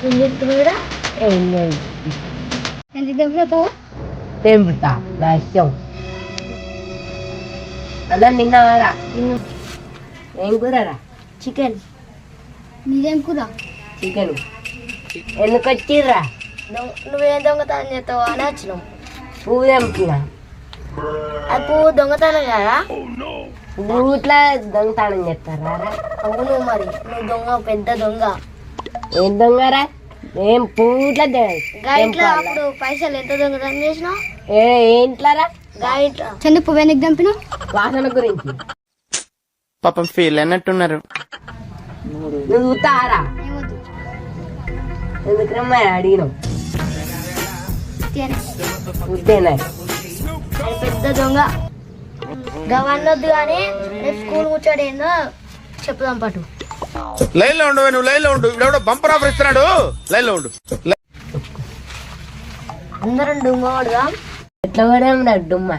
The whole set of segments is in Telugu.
ఏం చెప్తున్నాడా ఏం లేదు ఎంత దెబ్బతావు తెంపుతా లక్ష్యం అలా నిన్నరా ఏం కూరరా చికెన్ నీదేం కూర చికెన్ ఎందుకు వచ్చిర్రా నువ్వేం దొంగతనం చేస్తావు అని వచ్చినాం పువ్వు తెంపుతున్నా అది పువ్వు దొంగతనం కదా పువ్వు ఇట్లా దొంగతనం చేస్తారా? అవును మరి నువ్వు దొంగ పెద్ద దొంగ ఏం దొంగరా ఏం తెంపాలా? అప్పుడు పైసలు ఎంత దొంగతనం చేసినావు? ఏ ఏంట్లారా చండి పువ్వు ఎందుకు దంపినావు వాసన గురించి. పాపం ఫీల్ అయినట్టున్నారు. నువ్వు చూస్తారా ఏమొద్దు ఎందుకు రమ్మని అడిగినావు? చూస్తేనే పెద్ద దొంగ. గవన్నొద్దు కానీ రేపు స్కూల్ కూర్చోడు ఏందో చెప్పుదాం పట్టు లైన్లో ఉండు నువ్వు లైన్లో ఉండు. ఇవిడెవడో బంపర్ ఆఫర్ ఇస్తున్నాడు. లైన్లో ఉండు. అందరం డుమ్మ ఎట్లా పడేం డుమ్మ?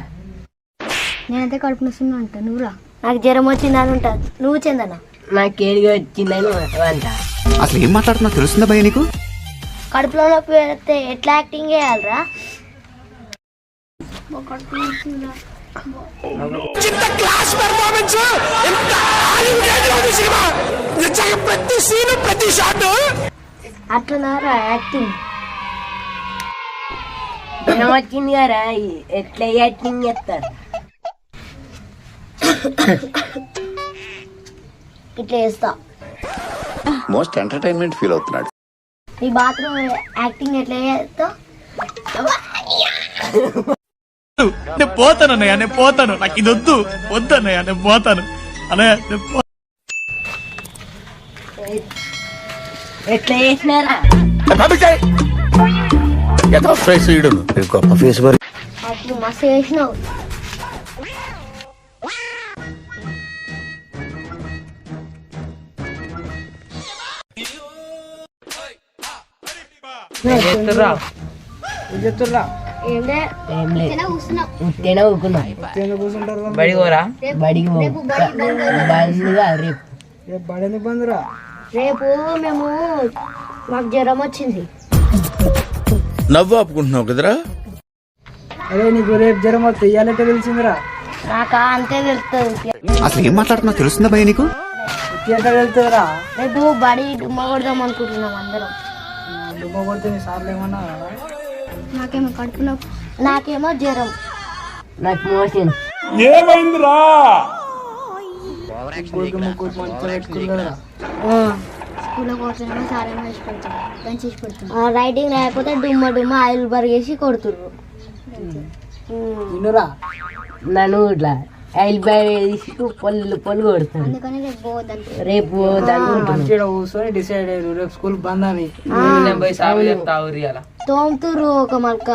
నేనైతే కడుపు నొస్తున్నా అంట నువ్వురా నాకు జ్వరం వచ్చిందని ఉంటా. నువ్వు చెందనా? నాకు ఏడిగా వచ్చిందని అంట. అసలు ఏం మాట్లాడుతున్నా తెలుస్తుందా భయ నీకు? కడుపులో నొప్పి పెడితే ఎట్లా యాక్టింగ్ చేయాలరా? కడుపు నొస్తుందిరా. అట్లనారా యాక్టింగ్ జ్వరం వచ్చింది కదా ఎట్లా యాక్టింగ్ చేస్తారు? ఇట్లా చేస్తా. మోస్ట్ ఎంటర్టైన్మెంట్ ఫీల్ అవుతున్నాడు. ఈ బాత్రూమ్ యాక్టింగ్ ఎట్లా చేస్తావు నేను పోతాను అన్నయ్య నేను పోతాను. నాకు ఇది వద్దు. వద్దు అన్నయ్య నేను పోతాను. అన్నయ్య నేను పో- ఎట్లా చేసినారా? గొప్ప ఫేస్ మరి. అప్పుడు మస్తు చేసినావు. ఏం లే ఉత్తేనే ఊకున్నా బడికి పోరా బడికి పో బంద్గా రేపు రేపు మేము మాకు జ్వరం వచ్చింది నవ్వు ఆపుకుంటున్నావు కదరా అరే నీకు రేపు జ్వరం వస్తే ఇయ్యాలంటే తెలిసిందిరా నాకు అంతే తెలుస్తుంది అసలు ఏం మాట్లాడుతున్నా తెలుస్తుందా భయ నీకు ఎట్లా వెళ్తుందిరా రేపు బడి డుమ్మ కొడదాం అనుకుంటున్నాం అందరం దుమ్మ కొడితే సార్లు ఏమన్నా నాకేమో కడుపు నొప్పి. నాకేమో జ్వరం. నాకు మోషన్. స్కూల్కి ముగ్గురు మంచిగా పెట్టుకుంటారా స్కూల్లో పోతున్నామో సార్ ఏమో వేసి పెడతాడు లంచ్ చేసి పెడతాడు రైటింగ్ లేకపోతే డుమ్మ డుమ్మ ఆయిల్ బరిగేసి కొడుతుర్రు. వినురా నన్ను ఇట్లా తీసి పొల్లు పొల్లు కొడుతాను అందుకని రేపు పోవద్దంటే. రేపు కూర్చొని డిసైడ్ అయ్యారు రేపు స్కూల్ బంద్ అని. తోముతుర్రు ఒక మల్క.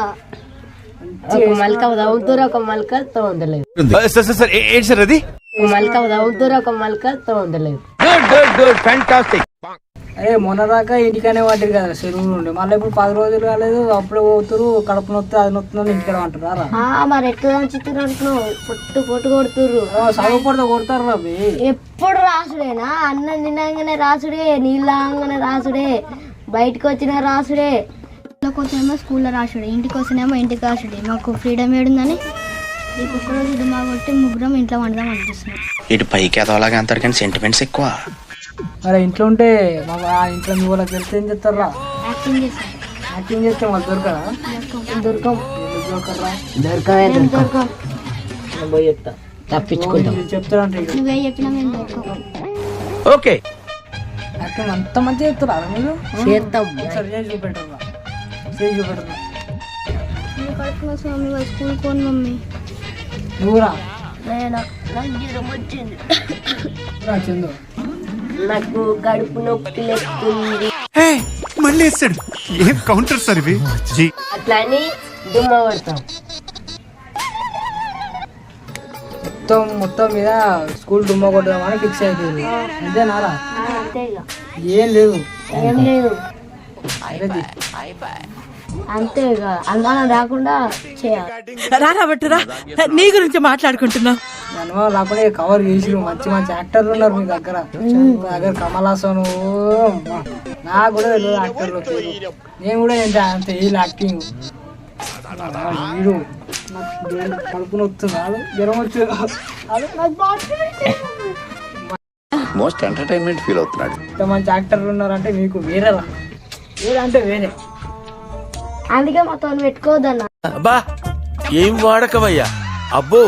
ఒక మల్క తవ్వుతారు ఒక మల్క తవ్వుతలేదు సార్ సార్ సార్ ఏంటి సార్ అది? ఒక మల్క తవ్వుతారు ఒక మల్క తవ్వుతలేదు గుడ్ గుడ్ గుడ్ ఫ్యాంటాస్టిక్ అరే మొన్న దాకా ఇంటికనే పడ్డారు కదా చెరువులు ఉండే మళ్ళీ ఇప్పుడు పది రోజులు కాలేదు అప్పుడే పోతురు కడుపు నొత్తి అది నొత్తుందని ఇంటికాడ అంటారా ఆ, మరి ఎట్లా దంచుతుర్రు అంటున్నావు? పొట్టు పొట్టు కొడుతుర్రు. చదువు పడితే కొడతారు రా బే. ఎప్పుడు రాసుడేనా? అన్నం తినగానే రాసుడే నీళ్ళు తాగంగానే రాసుడే బయటకు వచ్చిన రాసుడే. కోసమేమో స్కూల్లో రాసుడే ఇంటికి వస్తేనేమో ఇంటికి రాసుడే మాకు ఫ్రీడమ్ ఏడుందని రేపు ఒక్కరోజు కొట్టి ముగ్గురం ఇంట్లో వండదాం అనిపిస్తున్నాం ఇటు పైకి ఎదవలాగా అంటారు కానీ సెంటిమెంట్స్ ఎక్కువ. మరి ఇంట్లో ఉంటే మా ఆ ఇంట్లో మీ వాళ్ళకి తెలిస్తే ఏం చెప్తారా యాక్టింగ్ చేస్తాం. యాక్టింగ్ చేస్తే వాళ్ళు దొరకరా? దొరకం దొరకరా దొరకమే దొరకం దొరకం పోయి చెప్తా. తప్పించుకుంటాం చెప్తారంటే. నువ్వే చెప్పినా మేము దొరకం ఓకే. యాక్టింగ్ అంత మంచిగా చెప్తారా మీరు? చేస్తాం. సరే చేసి చూపెట్టరా చేసి చూపెట్టరా నువ్వు కడుపున మమ్మీ స్కూల్ పోను మమ్మీ. నువ్వురా? నేను? నాకు జ్వరం వచ్చింది రా చందు. నాకు కడుపు నొప్పి లెక్కుంది మళ్ళీ వేస్తాడు ఏం కౌంటర్ సార్ ఇవి? జీ. అట్లా అని దుమ్మ పడతాం. మొత్తం మొత్తం మీద స్కూల్ డుమ్మ కొట్టదామని ఫిక్స్ అయిపోయింది. అంతేనారా ఏం లేదు. ఏం లేదు. అరేది. అంతే ఇక అనుమానం రాకుండా చేయాలి. రాబట్టురా నీ గురించి మాట్లాడుకుంటున్నాం. అనుభవం లేకుండా కవర్ చేసిరు మంచి మంచి యాక్టర్లు ఉన్నారు మీ దగ్గర. మీ దగ్గర కమల్ హాసన్. నాకు కూడా తెలియదు యాక్టర్లు నేను కూడా ఎంత అంత వీళ్ళు యాక్టింగ్ వీడు. కడుపు జ్వరం బాగా మోస్ట్ ఎంటర్టైన్మెంట్ ఫీల్ అవుతున్నాడు. ఇంత మంచి యాక్టర్లు ఉన్నారంటే మీకు వేరేలా? వేరే అంటే వేరే. అందుకే మొత్తం పెట్టుకోవద్దన్న. అబ్బా ఏం వాడకవయ్యా? అబ్బో.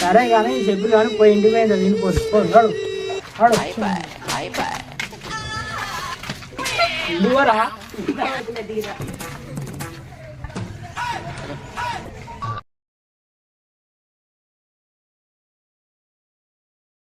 సరే కానీ చెప్పు కానీ పోయి ఇంటికి పోయింది నడు. ఇంటికి పోరా